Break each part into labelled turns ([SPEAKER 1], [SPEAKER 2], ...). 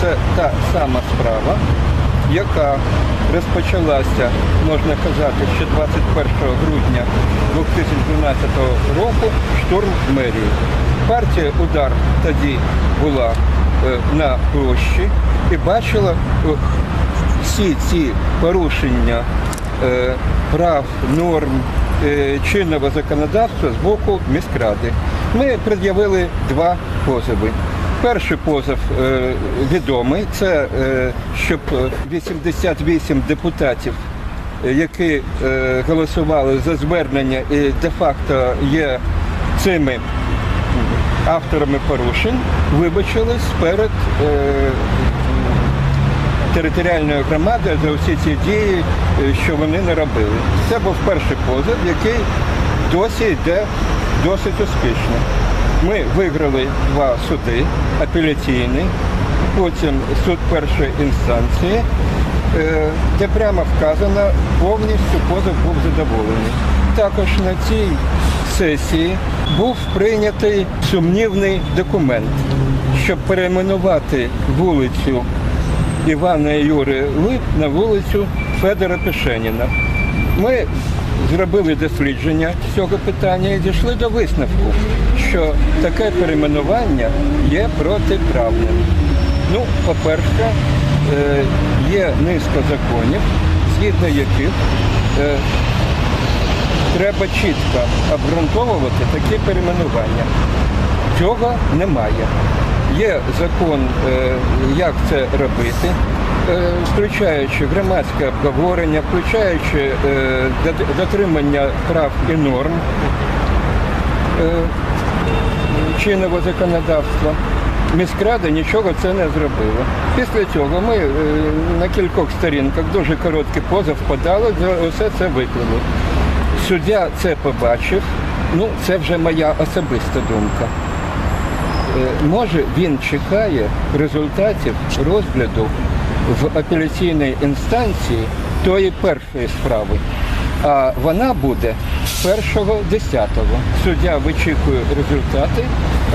[SPEAKER 1] це та сама справа, яка розпочалася, можна казати, ще 21 грудня 2012 року штурм мерії. Партія удар тоді була е, на площі і бачила всі ці порушення е, прав, норм е, чинного законодавства з боку міськради. Ми пред'явили два позови. Перший позов е, відомий, це е, щоб е, 88 депутатів, е, які голосували за звернення і де-факто є цими авторами порушень, вибачились перед територіальною громадою за усі ці дії, що вони не робили. Це був перший позов, який досі йде досить успішно. Ми виграли два суди, апеляційний, потім суд першої інстанції, е, де прямо вказано, повністю позов був задоволений. Також на цій сесії був прийнятий сумнівний документ, щоб перейменувати вулицю Івана Юри Лип на вулицю Федора Пешеніна. Ми зробили дослідження цього питання і дійшли до висновку, що таке перейменування є протиправним. Ну, по-перше, е, є низка законів, згідно яких е, треба чітко обґрунтовувати такі перейменування. Цього немає. Є закон, е, як це робити, е, включаючи громадське обговорення, включаючи е, дотримання прав і норм чинного законодавства. Міськрада нічого це не зробила. Після цього ми на кількох сторінках дуже короткий позов подали, усе це виклали. Суддя це побачив, ну це вже моя особиста думка. Е, Може він чекає результатів розгляду в апеляційній інстанції тої першої справи. А вона буде 1.10. Суддя вичікує результати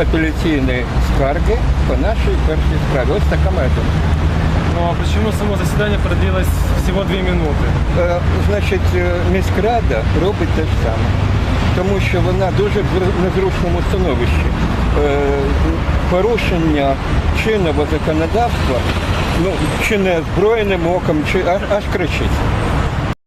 [SPEAKER 1] апеляційної скарги по нашій першій справі. Ось така моя.
[SPEAKER 2] Ну а почему само заседание продлилось всего две минуты?
[SPEAKER 1] Е, Значить, е, міськрада робить те ж саме, тому що вона дуже в незручному становищі. Е, Порушення чинного законодавства, ну, чи не зброєним оком, чи аж, аж кричить.